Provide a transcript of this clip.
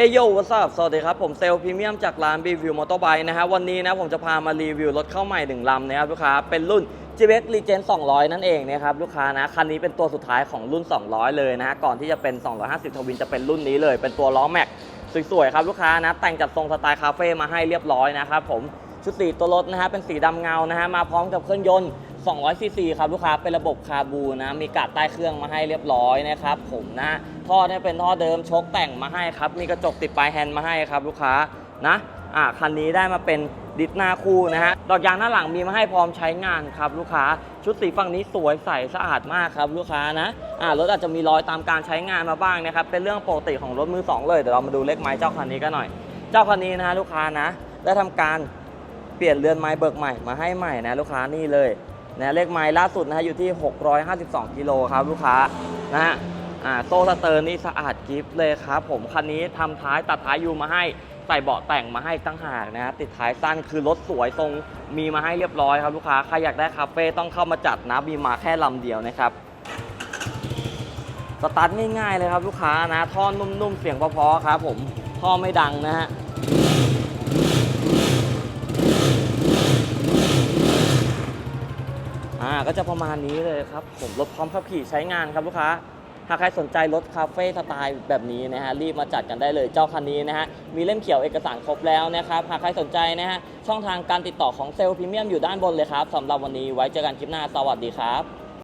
เอโยวัสดุสวัสดีครับ ผมเซลล์พรีเมียมจากร้านบีวิวมอเตอร์ไบค์นะฮะวันนี้นะผมจะพามารีวิวรถเข้าใหม่หนึ่งลำนะครับลูกค้าเป็นรุ่น g b x Legend 200 นั่นเองนะครับลูกค้านะคันนี้เป็นตัวสุดท้ายของรุ่น 200 เลยนะฮะก่อนที่จะเป็น 250 ทวินจะเป็นรุ่นนี้เลย เป็นตัวล้อแม็กสวยๆครับลูกค้านะแต่งจัดทรงสไตล์คาเฟ่มาให้เรียบร้อยนะครับผมชุดสีตัวรถนะฮะเป็นสีดำเงานะฮะมาพร้อมกับเครื่องยนต์ 200ซีซีครับลูกค้าเป็นระบบคาบูนะ มีกาดใต้เครื่องมาให้เรียบร้อยนะครับผมนะท่อเนี่ยเป็นท่อเดิมชกแต่งมาให้ครับ มีกระจกติดปลายแฮนด์มาให้ครับลูกค้านะอ่าคันนี้ได้มาเป็นดิสหน้าคู่นะฮะดอกยางหน้าหลังมีมาให้พร้อมใช้งานครับลูกค้าชุดสีฝั่งนี้สวยใสสะอาดมากครับลูกค้านะอ่ารถอาจจะมีรอยตามการใช้งานมาบ้างนะครับเป็นเรื่องปกติของรถมือสองเลยเดี๋ยวเรามาดูเลขไม้เจ้าคันนี้กันหน่อย เจ้าคันนี้นะฮะลูกค้านะ ได้ทำการเปลี่ยนเรือนไม้เบิกใหม่มาให้ใหม่นะลูกค้านี่เลย นะเลขไม้ล่าสุดนะฮะอยู่ที่ 652 กิโลครับลูกค้านะฮะอ่าโซ่สเตอร์นี่สะอาดกิฟเลยครับผมคันนี้ทำท้ายตัดท้ายยูมาให้ใส่เบาะแต่งมาให้ตั้งหากนะฮะติดท้ายสั้นคือรถสวยทรงมีมาให้เรียบร้อยครับลูกค้าใครอยากได้คาเฟ่ต้องเข้ามาจัดนะมีมาแค่ลำเดียวนะครับสตาร์ทง่ายๆเลยครับลูกค้านะท่อนุ่มๆเสียงเพราะๆครับผมท่อไม่ดังนะฮะอ่า ก็จะประมาณนี้เลยครับ ผมรถพร้อมขับขี่ใช้งานครับลูกค้าหากใครสนใจรถคาเฟ่สไตล์แบบนี้นะฮะรีบมาจัดกันได้เลยเจ้าคันนี้นะฮะมีเล่มเขียวเอกสารครบแล้วนะครับหากใครสนใจนะฮะช่องทางการติดต่อของเซลล์พรีเมียมอยู่ด้านบนเลยครับสำหรับวันนี้ไว้เจอกันคลิปหน้าสวัสดีครับ